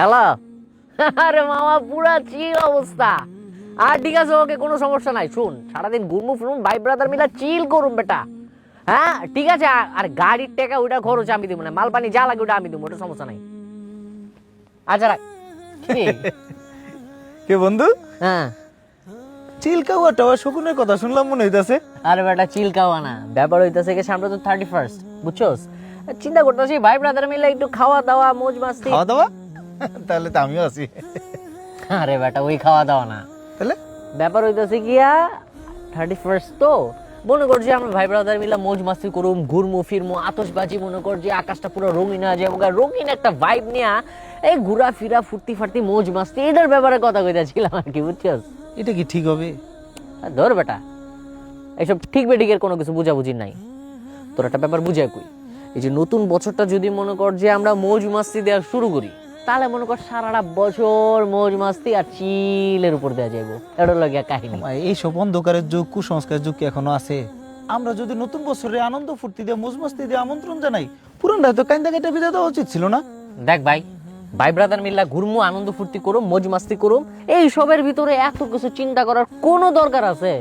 Hello আরে মামা পুরা চিল অবস্থা। আর ঠিক আছে ওকে কোনো সমস্যা নাই। শুন সারাদিন ঘুরমু ফিরুম ভাই ব্রাদার মিলা চিল করুম বেটা। হ্যাঁ ঠিক আছে আর- গাড়ির টাকা ওটা খরচ আমি দিব না। মাল পানি যা লাগে ওটা আমি দিব ওটা সমস্যা নাই। আচ্ছা রাখ। কি? বন্ধু? হ্যাঁ। চিলকাওয়া টাওয়া শকুনের কথা শুনলাম মনে হইতাছে। আরে বেটা চিল খাওয়া না। ব্যাপার হইতেছে কি সামনে তো থার্টি ফার্স্ট বুঝছোস? চিন্তা করতেছি ভাই ব্রাদার মিলে একটু খাওয়া দাওয়া মোজ মাস্তি খাওয়া দাওয়া? তাহলে তো আমিও আছি। আরে বেটা ওই খাওয়া দাওয়া না। তাহলে? ব্যাপার হইতেছে গিয়া থার্টি ফার্স্ট তো মনে করছি আমরা ভাই ব্রাদার মিলা মোজ মাস্তি করুম ঘুরমু ফিরমু আতশবাজি মনে কর যে আকাশটা পুরো রঙিন হয়ে যাব। রঙিন একটা ভাইব নিয়া এই ঘুরা ফিরা ফুর্তি ফার্তি মৌজ মাস্তি এটার ব্যাপারে কথা কইতাছিলাম আর কি বুঝছিস? এটা কি ঠিক হবে? ধর বেটা এইসব ঠিক বেঠিকের কোনো কিছু বুঝাবুঝি নাই। তোর একটা ব্যাপার বুঝাই কই এই যে নতুন বছরটা যদি মনে কর যে আমরা মৌজ মাস্তি দেওয়া শুরু করি তাহলে মনে কর সারাটা বছর মৌজ মাস্তি আর চিলের উপর দেওয়া যাইব। এটা লাগিয়া কাহিনী। এই সব অন্ধকারের যুগ কুসংস্কার যুগ কি এখনও আছে? আমরা যদি নতুন বছরে আনন্দ ফুর্তি দিয়ে মুজমস্তি দিয়ে আমন্ত্রণ জানাই পুরানটা তো কাইন্দা কেটে বিদায় দেওয়া উচিত ছিল না? দেখ ভাই ভাই ব্রাদার মিল্লা ঘুরমু আনন্দ ফুর্তি করুম মৌজ মাস্তি করুম। এই সবের ভিতরে এত কিছু চিন্তা করার কোনো দরকার আছে?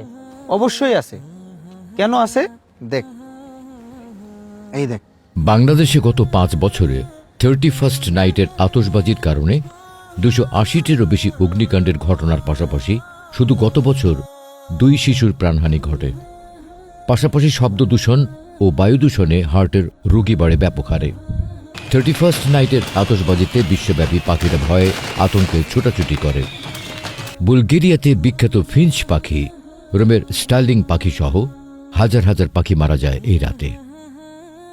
অবশ্যই আছে। কেন আছে? দেখ। এই দেখ। বাংলাদেশে গত পাঁচ বছরে থার্টি ফার্স্ট নাইটের আতসবাজির কারণে দুশো আশিটিরও বেশি অগ্নিকাণ্ডের ঘটনার পাশাপাশি শুধু গত বছর দুই শিশুর প্রাণহানি ঘটে। পাশাপাশি শব্দ দূষণ ও বায়ু দূষণে হার্টের রোগী বাড়ে ব্যাপক হারে। থার্টি ফার্স্ট নাইটের আতসবাজিতে বিশ্বব্যাপী পাখিরা ভয়ে আতঙ্কে ছোটাছুটি করে। বুলগেরিয়াতে বিখ্যাত ফিঞ্চ পাখি, রোমের স্টার্লিং পাখি সহ হাজার হাজার পাখি মারা যায় এই রাতে।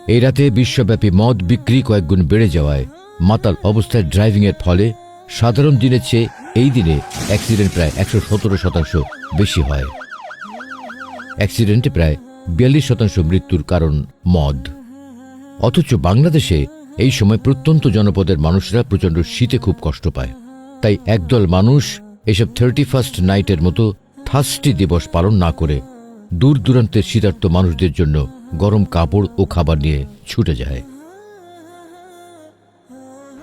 এই রাতে বিশ্বব্যাপী মদ বিক্রি কয়েকগুণ বেড়ে যাওয়ায় মাতাল অবস্থায় ড্রাইভিংয়ের ফলে সাধারণ দিনের চেয়ে এই দিনে অ্যাক্সিডেন্ট প্রায় একশো সতেরো শতাংশ বেশি হয়। অ্যাক্সিডেন্টে প্রায় বিয়াল্লিশ শতাংশ মৃত্যুর কারণ মদ। অথচ বাংলাদেশে এই সময় প্রত্যন্ত জনপদের মানুষরা প্রচণ্ড শীতে খুব কষ্ট পায়। তাই একদল মানুষ এসব থার্টি ফার্স্ট নাইটের মতো থার্স্টি দিবস পালন না করে দূর দূরান্তের শীতার্থ মানুষদের জন্য গরম কাপড় ও খাবার নিয়ে ছুটে যায়।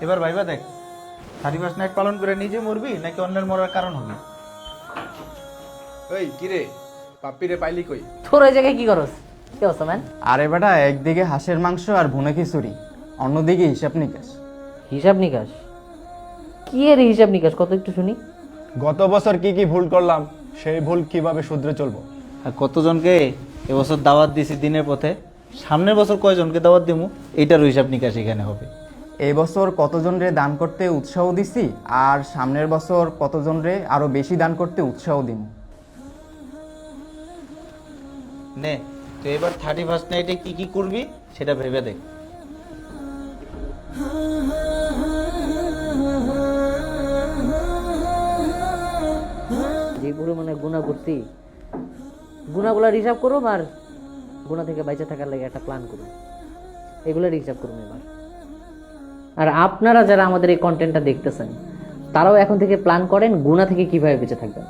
এবার ভাইবা দেখ থার্টি ফার্স্ট নাইট পালন করে নিজে মরবি নাকি অন্যের মরার কারণ হবে? ওই কিরে? পাপ্পিরে পাইলি কই? তোর ওই জায়গায় কি করস? কি অবস্থা ম্যান? আরে বেটা একদিকে হাঁসের মাংস আর ভুনে খিচুড়ি অন্যদিকে হিসাব নিকাশ। হিসাব নিকাশ? কি এর হিসাব নিকাশ? কত একটু শুনি। গত বছর কি কি ভুল করলাম সেই ভুল কীভাবে শুধরে চলবো? আর কতজনকে এবছর দাওয়াত দিছি দিনের পথে। সামনের বছর কয়জনকে দাওয়াত দিমু? এইটার হিসাব নিকাশ এখানে হবে। এই বছর কতজন রে দান করতে উৎসাহ দিছি? আর সামনের বছর কতজন রে আরও বেশি দান করতে উৎসাহ দিন নে তো এবার থার্টি ফার্স্ট নাইটে কি কি করবি সেটা ভেবে দেখ। যে পরিমাণে গুণা করছি গুণাগুলার হিসাব করুম আর গুণা থেকে বাইচে থাকার লাগে একটা প্ল্যান করুন এগুলার হিসাব করুন এবার। আর আপনারা যারা আমাদের এই কন্টেন্টটা দেখতেছেন, তারাও এখন থেকে প্ল্যান করেন গুণা থেকে কীভাবে বেঁচে থাকবেন।